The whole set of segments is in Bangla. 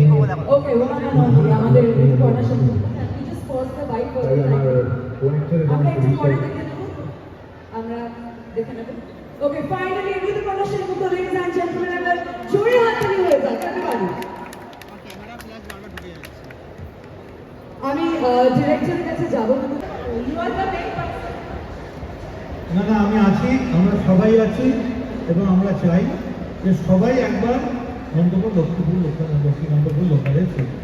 Okay, one and only, আমাদের coordination. Just pause the mic for আমরা একটু পরে দেখে নেব। আমরা দেখে নেব। ওকে ফাইনালি ঋতু প্রদর্শন মুক্ত লেডিস অ্যান্ড জেন্টলম্যান এবার জোরে হাততালি হয়ে যাক একেবারে। আমি ডিরেক্টরের কাছে যাব। ইউ আর দ্য মেইন না না আমি আছি আমরা সবাই আছি এবং আমরা চাই যে সবাই একবার লক্ষ্মীপুর লোকাল লক্ষ্মীকান্তপুর লোকালে চলবে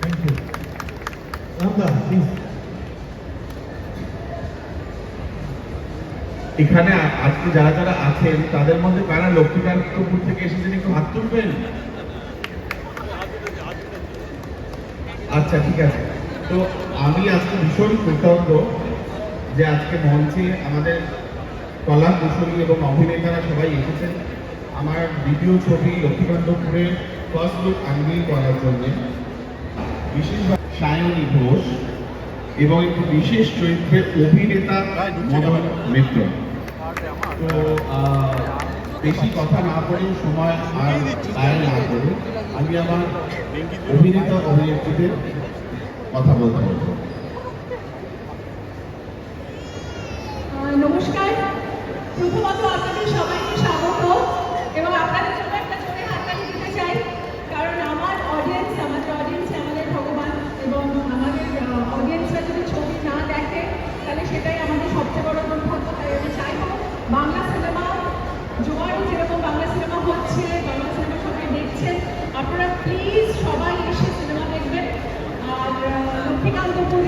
থ্যাংক ইউ রামদা প্লিজ এখানে আজকে যারা যারা আছেন, তাদের মধ্যে কারা লক্ষ্মীকান্তপুর থেকে এসেছেন একটু হাত তুলবেন? আচ্ছা ঠিক আছে। তো আমি আজকে ভীষণ কৃতজ্ঞ যে আজকে মঞ্চে আমাদের কলা কুশলী এবং অভিনেতারা সবাই এসেছেন। আমার দ্বিতীয় ছবি লক্ষ্মীকান্তপুরের ফার্স্ট লুক আনবিল করার জন্য। বিশেষভাবে সায়নী ঘোষ এবং একটি বিশেষ চরিত্রের অভিনেতা মদন মিত্র। তো বেশি কথা না বলে সময় আর ব্যয় না করে আমি আমার অভিনেতা অভিনেত্রীদের কথা বলতে বলব। নমস্কার। প্রথমত আপনাদের এবং আপনাদের জন্য একটা জোরে হাততালি দিতে চাই। কারণ আমার অডিয়েন্স আমাদের অডিয়েন্স আমাদের ভগবান এবং আমাদের অডিয়েন্সরা যদি ছবি না দেখে, তাহলে সেটাই আমাদের সবচেয়ে বড় দুর্ভাগ্য। তাই আমি বাংলা সিনেমা, জোয়ারে যেরকম বাংলা সিনেমা হচ্ছে, বাংলা সিনেমা সবাই দেখছেন আপনারা প্লিজ সবাই এসে সিনেমা দেখবেন। আর লক্ষ্মীকান্তপুর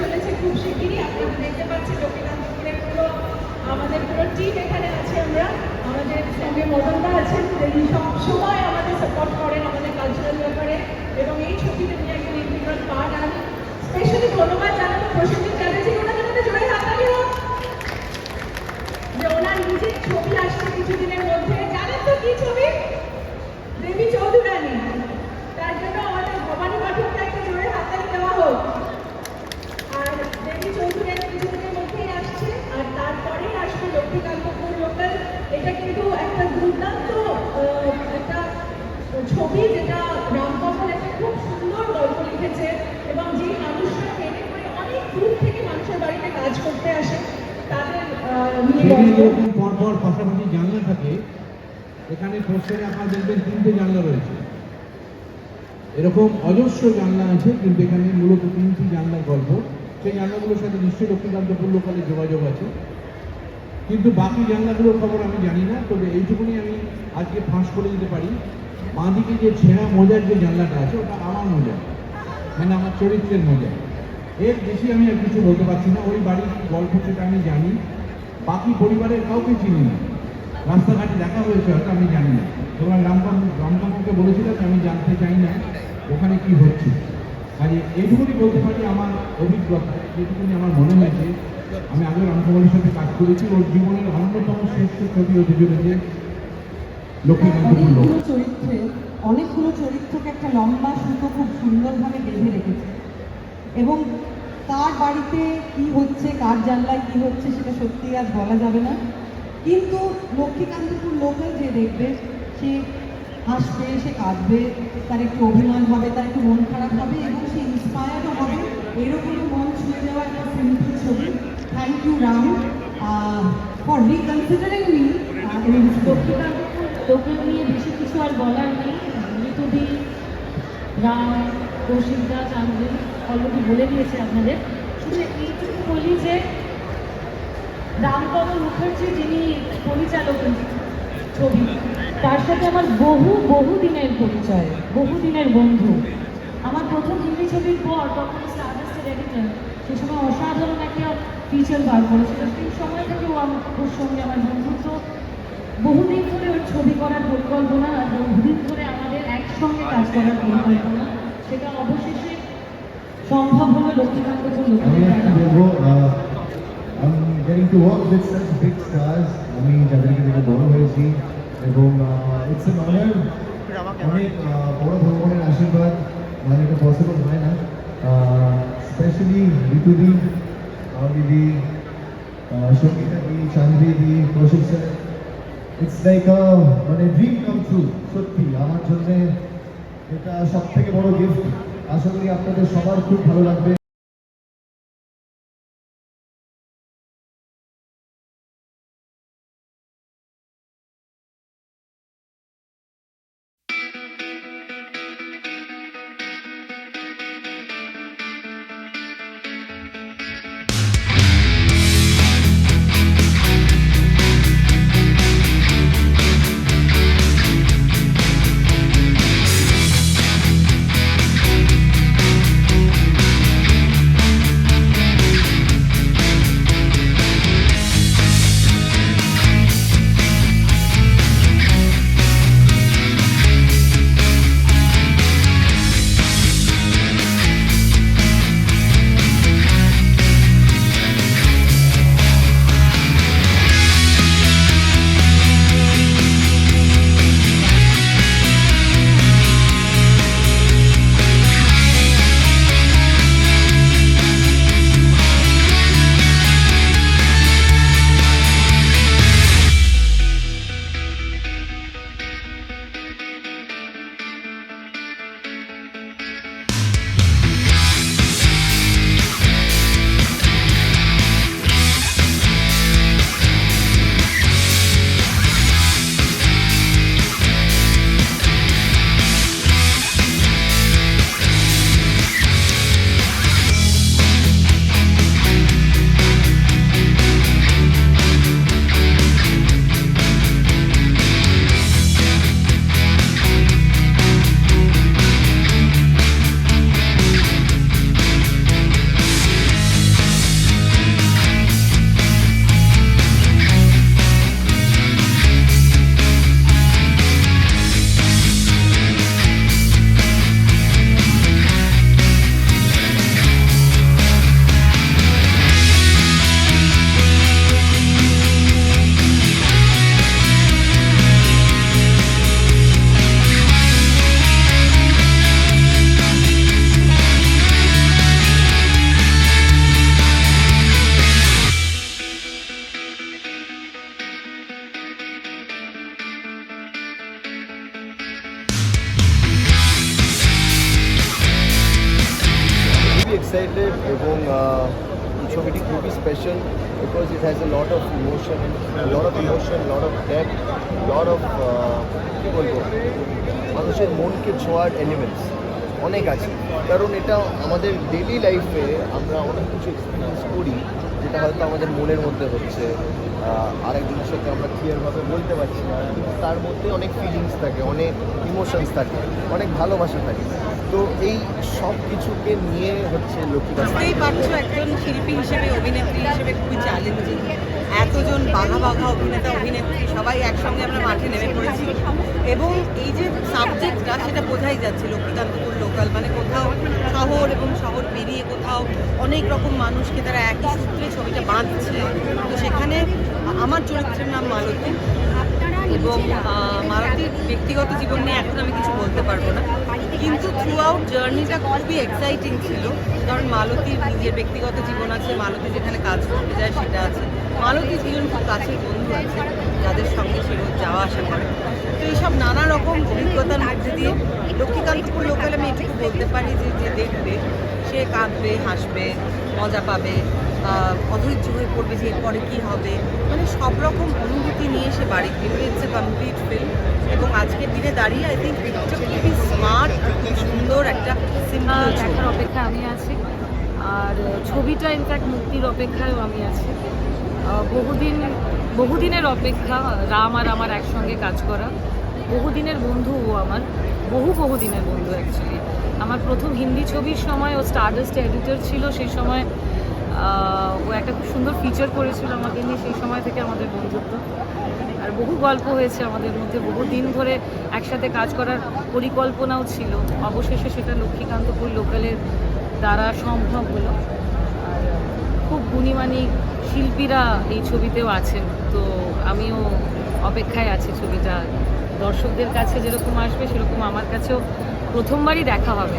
চলেছে খুব শিগগিরই, আপনারা দেখতে পাচ্ছেন লক্ষ্মীকান্তপুরের পুরো, আমাদের পুরো টিম এখানে। সঙ্গে মদনদা আছেন, তিনি সবসময় আমাদের সাপোর্ট করেন আমাদের কালচারাল ব্যাপারে এবং এই ছবিতে তিনি একজন ইন্টিগ্রাল পার্ট আমি স্পেশালি ধন্যবাদ জানাব প্রসেনজিৎ চ্যাটার্জি। ওনাকে আমাদের জোরে হাতালি হোক। যে ওনার নিজের ছবি আসছে কিছুদিনের মধ্যে। জানেন তো কি ছবি দেবী চৌধুরানী তার জন্য আমাদের ভবানী পাঠককে একটা জোরে হাততালি দেওয়া হোক আর দেবী চৌধুরানী কিছুদিনের মধ্যেই আসছে আর তারপরেই আসবে লক্ষ্মীকান্তপুর লোকাল এটা কিন্তু একটা দুর্দান্ত আহ, একটা ছবি যেটা রামকমল একটা খুব সুন্দর গল্প লিখেছে এবং যে মানুষরা ট্রেনে করে অনেক দূর থেকে মানুষের বাড়িতে কাজ করতে আসে তাদের আহ, নিয়ে এরকম পরপর পাশাপাশি জানলা থাকে, এখানে দেখবেন তিনটে জানলা রয়েছে। এরকম অজস্র জানলা আছে, কিন্তু এখানে মূলত তিনটি জানলার গল্প। সেই জানলাগুলোর সাথে নিশ্চয়ই লক্ষ্মীকান্তপুর লোকালে যোগাযোগ আছে। কিন্তু বাকি জানলাগুলোর খবর আমি জানি না, তবে এইটুকুনি আমি আজকে ফাঁস করে দিতে পারি। বাঁদিকে যে ছেঁড়া মোজার যে জানলাটা আছে, ওটা আমার মোজা। মানে আমার চরিত্রের মোজা। এর বেশি আমি আর কিছু বলতে পারছি না। ওই বাড়ির গল্প সেটা আমি জানি। বাকি পরিবারের কাউকে চিনি না। রাস্তাঘাটে দেখা হয়েছে হয়তো আমি জানি না। তোমরা রামকাম রামকামকে বলেছিলাম যে আমি জানতে চাই না ওখানে কি হচ্ছে। কাজে এইটুকুনি বলতে পারি আমার অভিজ্ঞতা। যেটুকুনি আমার মনে হয়েছে। আমি আগে রামকামলের সাথে কাজ করেছি। ওর জীবনের অন্যতম শ্রেষ্ঠ ছবি হতে চলেছে লক্ষ্মীকান্তপুর অনেকগুলো চরিত্রে অনেকগুলো চরিত্রকে একটা লম্বা সুতো খুব সুন্দরভাবে বেঁধে রেখেছে। এবং কার বাড়িতে কি হচ্ছে, কার জানলায় কি হচ্ছে সেটা সত্যি আজ বলা যাবে না। কিন্তু লক্ষ্মীকান্তপুর লোকাল যে দেখবে, সে হাসবে, সে কাঁদবে, তার একটু অভিমান হবে, তার একটু মন খারাপ হবে এবং সে ইন্সপায়ার্ডও হবে। এরকমই মন ছুঁয়ে দেওয়া একটা সিম্পল ছবি। Thank you Ram. For reconsidering me Lakshmikantapur লোকের নিয়ে বেশি কিছু আর বলার নেই। ঋতুদি রাম কৌশিকদা চান্দ্রী অলরেডি বলে দিয়েছে আপনাদের। শুধু এইটুকু বলি যে রামপদ মুখার্জি যিনি পরিচালক ছবি, তার সাথে আমার বহু বহু দিনের পরিচয়, বহু দিনের বন্ধু। আমার প্রথম হিন্দি ছবির পর তখন স্টারডাস্টের এডিটর সে সময় অসাধারণ একটা ফিচার বার করেছিল। সেই সময় থেকে ও আমার ওর সঙ্গে আমার বন্ধুত্ব। বহুদিন ধরে ওর ছবি করার পরিকল্পনা আর বহুদিন ধরে আমাদের একসঙ্গে কাজ করার পরিকল্পনা, সেটা অবশেষে সম্ভব হলো লক্ষ্মীকান্তপুর আমি বলব I getting to work with such big stars আমি যাদেরকে দেখে বড় হয়েছি এবং ইটস এন অনার অনেক বড় ভগবানের আশীর্বাদ মানে এটা পসিবল হয় না স্পেশালি ঋতুদি দিদি সঙ্গীতা দি চান্দ্রি দি কৌশিক স্যার ইটস লাইক মানে ড্রিম কাম ট্রু সত্যি আমার জন্যে এটা সব থেকে বড় গিফট আশা করি আপনাদের সবার খুব ভালো লাগবে। এক্সাইটেড এবং এই ছবিটি খুবই special because it has a lot of emotion lot of emotion lot of depth lot of কী বলব? মানুষের মনকে ছোঁয়ার এলিমেন্টস অনেক আছে। কারণ এটা আমাদের ডেলি লাইফে আমরা অনেক কিছু এক্সপিরিয়েন্স করি যেটা হয়তো আমাদের মনের মধ্যে হচ্ছে। আরেকজনের সাথে আমরা ক্লিয়ারভাবে বলতে পারছি না। তার মধ্যে অনেক ফিলিংস থাকে, অনেক ইমোশনস থাকে, অনেক ভালোবাসা থাকে। তো এই সব কিছুকে নিয়ে হচ্ছে লক্ষ্মী বুঝতেই একজন শিল্পী হিসেবে, অভিনেত্রী হিসেবে খুবই চ্যালেঞ্জিং এতজন বাঘা বাঘা অভিনেতা, অভিনেত্রী, সবাই একসঙ্গে আমরা মাঠে নেমে পড়েছি। এবং এই যে সাবজেক্টটা সেটা বোঝাই যাচ্ছে লক্ষ্মীকান্তপুর লোকাল মানে কোথাও শহর এবং শহর পেরিয়ে কোথাও অনেক রকম মানুষকে তারা একই সূত্রে ছবিটা বাঁধছে। তো সেখানে আমার চরিত্রের নাম মালতী। এবং মালতীর ব্যক্তিগত জীবন নিয়ে এখন আমি কিছু বলতে পারব না। কিন্তু থ্রু আউট জার্নিটা খুবই এক্সাইটিং ছিল। কারণ মালতীর নিজের ব্যক্তিগত জীবন আছে, মালতী যেখানে কাজ করতে যায় সেটা আছে। মালতী দুজন খুব কাছের বন্ধু আছে, যাদের সঙ্গে সে রোজ যাওয়া আসা করে। তো এইসব নানা রকম অভিজ্ঞতার মধ্যে দিয়ে লক্ষ্মীকান্তপুর লোকালে আমি এটুকু বলতে পারি যে যে দেখবে, সে কাঁদবে, হাসবে, মজা পাবে অধৈর্য হয়ে পড়বে যে এরপরে কী হবে। সব রকম অনুভূতি নিয়ে সে বাড়ি ফিরবে। ইটস এ কমপ্লিট ফিল্ম এবং আজকের দিনে দাঁড়িয়ে আই থিঙ্ক এটা খুবই স্মার্ট খুবই সুন্দর একটা সিম্পল দেখার অপেক্ষায় আমি আছি। আর ছবিটা ইনফ্যাক্ট মুক্তির অপেক্ষায়ও আমি আছি। বহুদিন বহুদিনের অপেক্ষা রাম আর আমার একসঙ্গে কাজ করা। বহুদিনের বন্ধু ও আমার। বহু বহুদিনের বন্ধু অ্যাকচুয়ালি আমার প্রথম হিন্দি ছবির সময় ও স্টারডাস্ট এডিটর ছিল সেই সময় ও একটা খুব সুন্দর ফিচার করেছিল আমাকে নিয়ে, সেই সময় থেকে আমাদের বন্ধুত্ব। আর বহু গল্প হয়েছে আমাদের মধ্যে, বহু দিন ধরে একসাথে কাজ করার পরিকল্পনাও ছিল। অবশেষে সেটা লক্ষ্মীকান্তপুর লোকালের দ্বারা সম্ভব হলো। আর খুব গুণীমানী শিল্পীরা এই ছবিতেও আছেন। তো আমিও অপেক্ষায় আছি ছবিটা। দর্শকদের কাছে যেরকম আসবে, সেরকম আমার কাছেও প্রথমবারই দেখা হবে।